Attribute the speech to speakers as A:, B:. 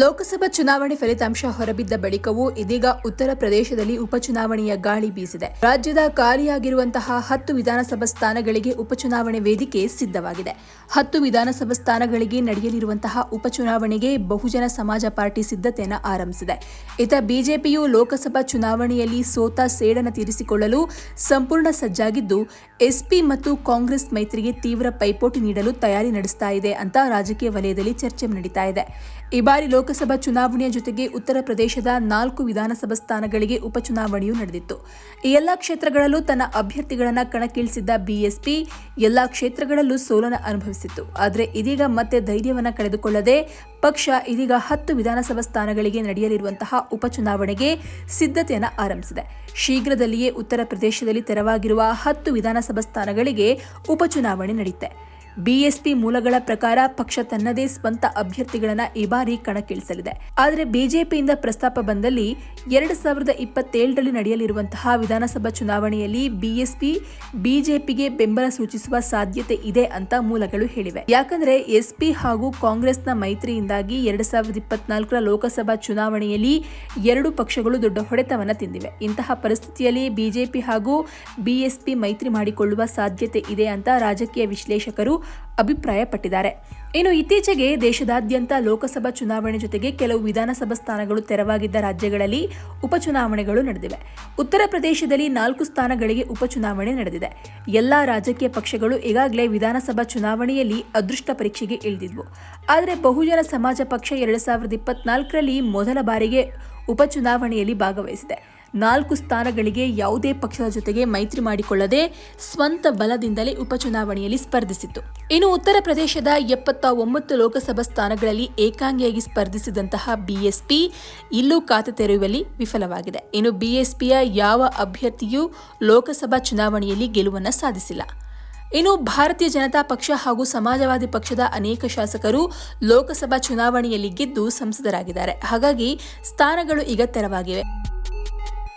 A: ಲೋಕಸಭಾ ಚುನಾವಣೆ ಫಲಿತಾಂಶ ಹೊರಬಿದ್ದ ಬಳಿಕವೂ ಇದೀಗ ಉತ್ತರ ಪ್ರದೇಶದಲ್ಲಿ ಉಪಚುನಾವಣೆಯ ಗಾಳಿ ಬೀಸಿದೆ. ರಾಜ್ಯದ ಖಾಲಿಯಾಗಿರುವಂತಹ ಹತ್ತು ವಿಧಾನಸಭಾ ಸ್ಥಾನಗಳಿಗೆ ಉಪಚುನಾವಣೆ ವೇದಿಕೆ ಸಿದ್ಧವಾಗಿದೆ. ಹತ್ತು ವಿಧಾನಸಭಾ ಸ್ಥಾನಗಳಿಗೆ ನಡೆಯಲಿರುವಂತಹ ಉಪಚುನಾವಣೆಗೆ ಬಹುಜನ ಸಮಾಜ ಪಾರ್ಟಿ ಸಿದ್ಧತೆಯನ್ನು ಆರಂಭಿಸಿದೆ. ಇತ ಬಿಜೆಪಿಯು ಲೋಕಸಭಾ ಚುನಾವಣೆಯಲ್ಲಿ ಸೋತ ಸೇಡನ ತೀರಿಸಿಕೊಳ್ಳಲು ಸಂಪೂರ್ಣ ಸಜ್ಜಾಗಿದ್ದು, ಎಸ್ಪಿ ಮತ್ತು ಕಾಂಗ್ರೆಸ್ ಮೈತ್ರಿಗೆ ತೀವ್ರ ಪೈಪೋಟಿ ನೀಡಲು ತಯಾರಿ ನಡೆಸ್ತಾ ಇದೆ ಅಂತ ರಾಜಕೀಯ ವಲಯದಲ್ಲಿ ಚರ್ಚೆ ನಡೀತಾ ಇದೆ. ಈ ಬಾರಿ ಲೋಕಸಭಾ ಚುನಾವಣೆಯ ಜೊತೆಗೆ ಉತ್ತರ ಪ್ರದೇಶದ ನಾಲ್ಕು ವಿಧಾನಸಭಾ ಸ್ಥಾನಗಳಿಗೆ ಉಪಚುನಾವಣೆಯೂ ನಡೆದಿತ್ತು. ಈ ಎಲ್ಲಾ ಕ್ಷೇತ್ರಗಳಲ್ಲೂ ತನ್ನ ಅಭ್ಯರ್ಥಿಗಳನ್ನು ಕಣಕ್ಕಿಳಿಸಿದ್ದ ಬಿಎಸ್ಪಿ ಎಲ್ಲಾ ಕ್ಷೇತ್ರಗಳಲ್ಲೂ ಸೋಲನ್ನು ಅನುಭವಿಸಿತ್ತು. ಆದರೆ ಇದೀಗ ಮತ್ತೆ ಧೈರ್ಯವನ್ನು ಕಳೆದುಕೊಳ್ಳದೆ ಪಕ್ಷ ಇದೀಗ ಹತ್ತು ವಿಧಾನಸಭಾ ಸ್ಥಾನಗಳಿಗೆ ನಡೆಯಲಿರುವಂತಹ ಉಪಚುನಾವಣೆಗೆ ಸಿದ್ಧತೆಯನ್ನು ಆರಂಭಿಸಿದೆ. ಶೀಘ್ರದಲ್ಲಿಯೇ ಉತ್ತರ ಪ್ರದೇಶದಲ್ಲಿ ತೆರವಾಗಿರುವ ಹತ್ತು ವಿಧಾನಸಭಾ ಸ್ಥಾನಗಳಿಗೆ ಉಪಚುನಾವಣೆ ನಡೆಯುತ್ತೆ ಬಿಎಸ್ಪಿ ಮೂಲಗಳ ಪ್ರಕಾರ ಪಕ್ಷ ತನ್ನದೇ ಸ್ವಂತ ಅಭ್ಯರ್ಥಿಗಳನ್ನ ಈ ಬಾರಿ ಕಣಕ್ಕಿಳಿಸಲಿದೆ. ಆದರೆ ಬಿಜೆಪಿಯಿಂದ ಪ್ರಸ್ತಾಪ ಬಂದಲ್ಲಿ ಎರಡು ಸಾವಿರದ ಇಪ್ಪತ್ತೇಳರಲ್ಲಿ ನಡೆಯಲಿರುವಂತಹ ವಿಧಾನಸಭಾ ಚುನಾವಣೆಯಲ್ಲಿ ಬಿಎಸ್ಪಿ, ಬಿಜೆಪಿಗೆ ಬೆಂಬಲ ಸೂಚಿಸುವ ಸಾಧ್ಯತೆ ಇದೆ ಅಂತ ಮೂಲಗಳು ಹೇಳಿವೆ. ಯಾಕಂದ್ರೆ ಎಸ್ಪಿ ಹಾಗೂ ಕಾಂಗ್ರೆಸ್ನ ಮೈತ್ರಿಯಿಂದಾಗಿ ಎರಡು ಸಾವಿರದ ಇಪ್ಪತ್ನಾಲ್ಕರ ಲೋಕಸಭಾ ಚುನಾವಣೆಯಲ್ಲಿ ಎರಡು ಪಕ್ಷಗಳು ದೊಡ್ಡ ಹೊಡೆತವನ್ನ ತಿಂದಿವೆ. ಇಂತಹ ಪರಿಸ್ಥಿತಿಯಲ್ಲಿ ಬಿಜೆಪಿ ಹಾಗೂ ಬಿಎಸ್ಪಿ ಮೈತ್ರಿ ಮಾಡಿಕೊಳ್ಳುವ ಸಾಧ್ಯತೆ ಇದೆ ಅಂತ ರಾಜಕೀಯ ವಿಶ್ಲೇಷಕರು ಅಭಿಪ್ರಾಯಪಟ್ಟಿದ್ದಾರೆ. ಇನ್ನು ಇತ್ತೀಚೆಗೆ ದೇಶದಾದ್ಯಂತ ಲೋಕಸಭಾ ಚುನಾವಣೆ ಜೊತೆಗೆ ಕೆಲವು ವಿಧಾನಸಭಾ ಸ್ಥಾನಗಳು ತೆರವಾಗಿದ್ದ ರಾಜ್ಯಗಳಲ್ಲಿ ಉಪಚುನಾವಣೆಗಳು ನಡೆದಿವೆ. ಉತ್ತರ ಪ್ರದೇಶದಲ್ಲಿ ನಾಲ್ಕು ಸ್ಥಾನಗಳಿಗೆ ಉಪಚುನಾವಣೆ ನಡೆದಿದೆ. ಎಲ್ಲಾ ರಾಜಕೀಯ ಪಕ್ಷಗಳು ಈಗಾಗಲೇ ವಿಧಾನಸಭಾ ಚುನಾವಣೆಯಲ್ಲಿ ಅದೃಷ್ಟ ಪರೀಕ್ಷೆಗೆ ಇಳಿದಿದ್ವು. ಆದರೆ ಬಹುಜನ ಸಮಾಜ ಪಕ್ಷ ಎರಡು ಸಾವಿರದ ಇಪ್ಪತ್ನಾಲ್ಕರಲ್ಲಿ ಮೊದಲ ಬಾರಿಗೆ ಉಪಚುನಾವಣೆಯಲ್ಲಿ ಭಾಗವಹಿಸಿದೆ. ನಾಲ್ಕು ಸ್ಥಾನಗಳಿಗೆ ಯಾವುದೇ ಪಕ್ಷದ ಜೊತೆಗೆ ಮೈತ್ರಿ ಮಾಡಿಕೊಳ್ಳದೆ ಸ್ವಂತ ಬಲದಿಂದಲೇ ಉಪಚುನಾವಣೆಯಲ್ಲಿ ಸ್ಪರ್ಧಿಸಿತ್ತು. ಇನ್ನು ಉತ್ತರ ಪ್ರದೇಶದ ಎಪ್ಪತ್ತ ಒಂಬತ್ತು ಲೋಕಸಭಾ ಸ್ಥಾನಗಳಲ್ಲಿ ಏಕಾಂಗಿಯಾಗಿ ಸ್ಪರ್ಧಿಸಿದಂತಹ ಬಿಎಸ್ಪಿ ಇಲ್ಲೂ ಖಾತೆ ತೆರೆಯುವಲ್ಲಿ ವಿಫಲವಾಗಿದೆ. ಇನ್ನು ಬಿಎಸ್ಪಿಯ ಯಾವ ಅಭ್ಯರ್ಥಿಯೂ ಲೋಕಸಭಾ ಚುನಾವಣೆಯಲ್ಲಿ ಗೆಲುವನ್ನು ಸಾಧಿಸಿಲ್ಲ. ಇನ್ನು ಭಾರತೀಯ ಜನತಾ ಪಕ್ಷ ಹಾಗೂ ಸಮಾಜವಾದಿ ಪಕ್ಷದ ಅನೇಕ ಶಾಸಕರು ಲೋಕಸಭಾ ಚುನಾವಣೆಯಲ್ಲಿ ಗೆದ್ದು ಸಂಸದರಾಗಿದ್ದಾರೆ. ಹಾಗಾಗಿ ಸ್ಥಾನಗಳು ಈಗ ತೆರವಾಗಿವೆ.